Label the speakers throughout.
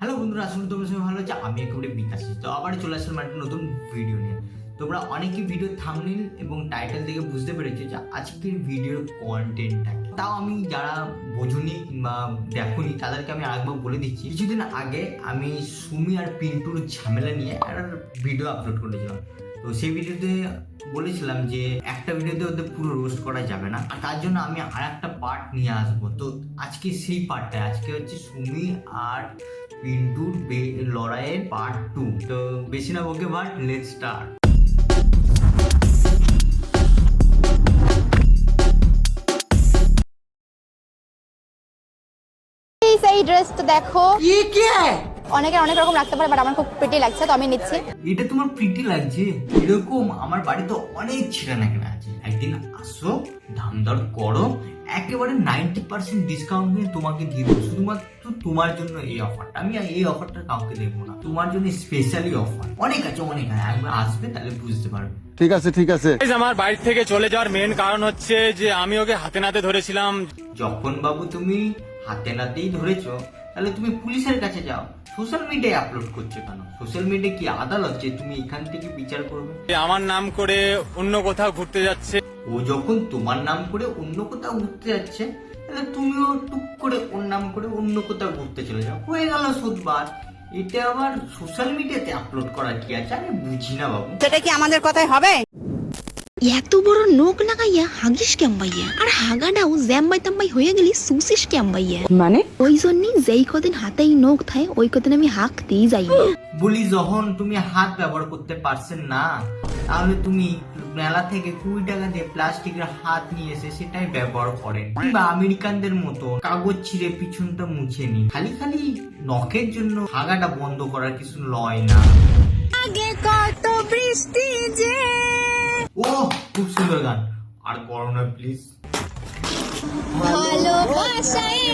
Speaker 1: Hello বন্ধুরা আসলে তোমার সঙ্গে ভালো হচ্ছে আমি একেবারে বিকাশ। তো আবার চলে আসলাম একটা নতুন ভিডিও নিয়ে। তোমরা অনেকেই ভিডিও থামনিল এবং টাইটেল দেখে বুঝতে পেরেছ যে আজকের ভিডিওর কন্টেন্টটা তাও আমি যারা বোঝুনি কিংবা দেখুনি, তাদেরকে আমি আরেকবার বলে দিচ্ছি। কিছুদিন আগে আমি সুমি আর পিন্টুর ঝামেলা নিয়ে একটা ভিডিও আপলোড করেছিলাম। তো সেই ভিডিওতে বলেছিলাম যে একটা ভিডিওতে ওদের পুরো রোস্ট করা যাবে না। আর তার জন্য আমি আর একটা পার্ট নিয়ে আসব। তো আজকে সেই পার্টটা আজকে হচ্ছে সুমি আর পিন্টুর লড়াইয়ের পার্ট টু তো বেশি না বকে বাট লেট স্টার্ট
Speaker 2: এই ড্রেসটা দেখো। অনেকে অনেক রকম রাখতে পারে বাট আমার খুব প্রিটি লাগছে তো আমি নিচ্ছি।
Speaker 1: এটা তোমার প্রীতি লাগছে? এরকম আমার বাড়িতে অনেক ছেঁড়া নাকেনা আছে। একদিন আসো দাম দর করো একেবারে নাইনটি পার্সেন্ট ডিসকাউন্ট নিয়ে তোমাকে দিয়ে দেবো। শুধুমাত্র তোমার জন্য এই অফারটা আমি এই অফারটা কাউকে দেবো না। তোমার জন্য স্পেশালি অফার অনেক আছে অনেক আছে। একবার আসবে তাহলে বুঝতে পারবে।
Speaker 3: ঠিক আছে ঠিক আছে।
Speaker 4: আমার বাড়ি থেকে চলে যাওয়ার মেন কারণ হচ্ছে যে আমি ওকে হাতে নাতে ধরেছিলাম।
Speaker 1: যখন বাবু তুমি হাতে নাতেই ধরেছো তাহলে তুমি পুলিশের কাছে যাও। সোশ্যাল মিডিয়ায় আপলোড করছ কেন? সোশ্যাল মিডিয়া কি আদালত যে তুমি এখান থেকে বিচার করবে?
Speaker 4: যে আমার নাম করে অন্য কোথাও ঘুরতে যাচ্ছে।
Speaker 1: ও যখন তোমার নাম করে অন্য কোথাও ঘুরতে যাচ্ছে তাহলে তুমিও টুক করে ওর নাম করে অন্য কোথাও ঘুরতে চলে যাও। হয়ে গেল সুদবার এটা আবার সোশ্যাল মিডিয়াতে আপলোড করা কি আছে? আমি বুঝি না বাবু।
Speaker 5: সেটা কি আমাদের কথাই হবে?
Speaker 6: এত বড় নোক লাগাইয়া হাগিস ক্যাম্বাইয়া আর হাগাটাও জ্যাম্বাই তাম্বাই হয়ে গেলি সুসিস ক্যাম্বাইয়া
Speaker 5: মানে?
Speaker 6: ওই জন্যই যেই কদিন হাতেই নোক থাকে ওই কদিন আমি হাঁকতেই যাই না।
Speaker 1: বলি যখন তুমি হাত ব্যবহার করতে পারছেন না তাহলে তুমি মেলা থেকে কুড়ি টাকা দিয়ে প্লাস্টিকের হাত নিয়ে এসে সেটাই ব্যবহার করেন। কিংবা আমেরিকানদের মতো কাগজ ছিঁড়ে পিছনটা মুছে নিন। খালি খালি নখের জন্য হাগাটা বন্ধ করার কিছু লয় না।
Speaker 6: আগে কত বৃষ্টি যে
Speaker 1: ও খুব সুন্দর গান। আর করো না প্লিজ
Speaker 6: ভালোবাসায়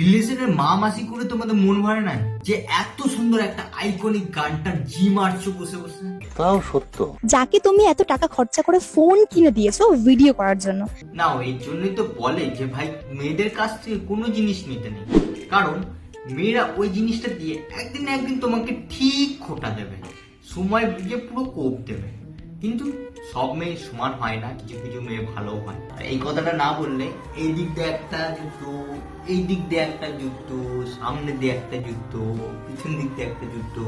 Speaker 1: রিলেশনের মা মাসি করে তোমাদের মন ভরে না যে এত সুন্দর একটা আইকনিক গানটা জি মারছো বসে বসে।
Speaker 3: তাও সত্য।
Speaker 2: যাকে তুমি এত টাকা খরচা করে ফোন কিনে দিয়েছ ভিডিও করার জন্য।
Speaker 1: না এই জন্যই তো বলে যে ভাই মেয়েদের কাছ থেকে কোনো জিনিস নিতে নেই। কারণ মেয়েরা ওই জিনিসটা দিয়ে একদিন না একদিন তোমাকে ঠিক খোটা দেবে। সময় বুঝে পুরো কোপ দেবে। কিন্তু সব মেয়ে সমান হয় না কিছু কিছু মেয়ে ভালো হয়। আর এই কথাটা না বললে এই দিক দিয়ে একটা জুতো এই দিক দিয়ে একটা জুতো সামনে দিয়ে একটা জুতো পিছন দিক দিয়ে একটা জুতো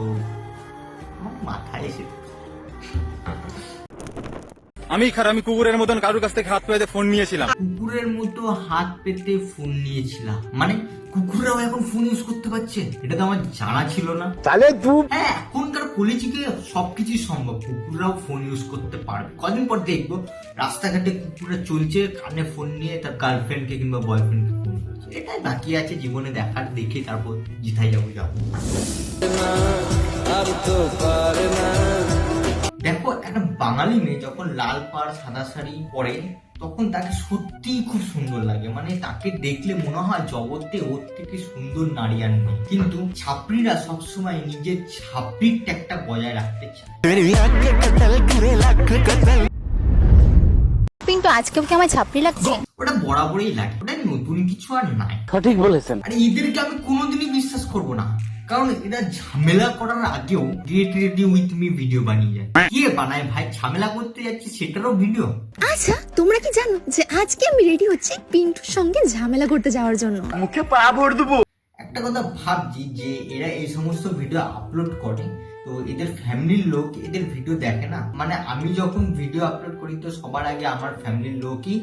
Speaker 1: আমার মাথায় এসে
Speaker 4: আমি খারাপ আমি কুকুরের মতন কারোর কাছ থেকে হাত পেতে ফোন নিয়েছিলাম।
Speaker 1: কুকুরের মতো হাত পেতে ফোন নিয়েছিলাম। মানে কুকুররাও এখন ফোন ইউজ করতে পারছে? এটা তো আমার জানা ছিল না।
Speaker 3: তাহলে দু
Speaker 1: এখনকার কলেজিকে সবকিছুই সম্ভব। কুকুররাও ফোন ইউজ করতে পারবে। কদিন পর দেখব, রাস্তাঘাটে কুকুররা চলছে, কানে ফোন নিয়ে তার গার্লফ্রেন্ডকে কিংবা বয়ফ্রেন্ডকে ফোন করছে। এটাই বাকি আছে, জীবনে দেখার, দেখে তারপর জিতাই যাব যাব। দেখো, একটা বাঙালি মেয়ে যখন লাল পাড়, সাদা শাড়ি পরে তখন তাকে সত্যিই খুব সুন্দর লাগে। মানে তাকে দেখলে মনে হয় জগতে ওর থেকে সুন্দর নারী আর নেই কিন্তু ছাত্রীরা সবসময় নিজের ছাত্রীর ট্যাগটা বজায় রাখতে চায়।
Speaker 2: কিন্তু আজকেও কি আমার ছাপড়ি লাগছে?
Speaker 1: ওটা বরাবরই লাগে। ওটা নতুন কিছু আর নাই।
Speaker 3: সঠিক বলেছেন।
Speaker 1: আর এদেরকে আমি কোনোদিনই বিশ্বাস করব না। কারণ এরা ঝামেলা করার আগেও get ready with me video বানিয়ে যায়। কে বানায় ভাই? ঝামেলা করতে যাচ্ছে সেটারও ভিডিও
Speaker 6: আচ্ছা তোমরা কি জানো যে আজকে আমি রেডি হচ্ছি পিন্টুর সঙ্গে ঝামেলা করতে যাওয়ার জন্য?
Speaker 3: মুখে পা ভর দেবো।
Speaker 1: একটা কথা ভাবছি যে এরা এই সমস্ত ভিডিও আপলোড করে তো এদের ফ্যামিলির লোক এদের ভিডিও দেখে না? মানে আমি যখন ভিডিও আপলোড করি তো সবার আগে আমার ফ্যামিলির লোকই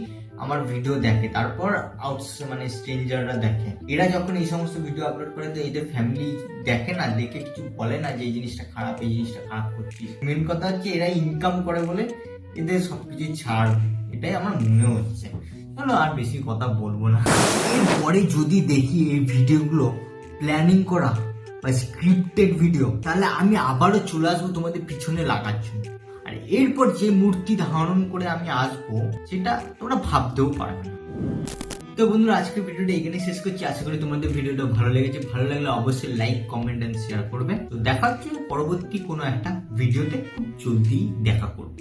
Speaker 1: আমার ভিডিও দেখে, তারপর আউটস মানে স্ট্রেঞ্জাররা দেখে। এরা যখন এই সমস্ত ভিডিও আপলোড করে, তো এদের ফ্যামিলি দেখে না, দেখে কিছু বলে না যে এই জিনিসটা খারাপ, এই জিনিসটা খারাপ করছিস। মেন কথা হচ্ছে এরা ইনকাম করে বলে এদের সব সবকিছু ছাড়। এটাই আমার মনে হচ্ছে। চলো আর বেশি কথা বলব না। এরপরে যদি দেখি এই ভিডিওগুলো প্ল্যানিং করা বা স্ক্রিপ্টেড ভিডিও তাহলে আমি আবারও চলে আসব তোমাদের পিছনে লাগার জন্য। এরপর যে মূর্তি ধারণ করে আমি আসব, সেটা তোমরা ভাবতেও পারবে না। তো বন্ধুরা, আজকের ভিডিওটা এখানে শেষ করছি। আশা করি তোমাদের ভিডিওটা ভালো লেগেছে। ভালো লাগলে অবশ্যই লাইক কমেন্ট এন্ড শেয়ার করবে। তো দেখা হচ্ছে পরবর্তী কোনো একটা ভিডিওতে। খুব জলদি দেখা করবে।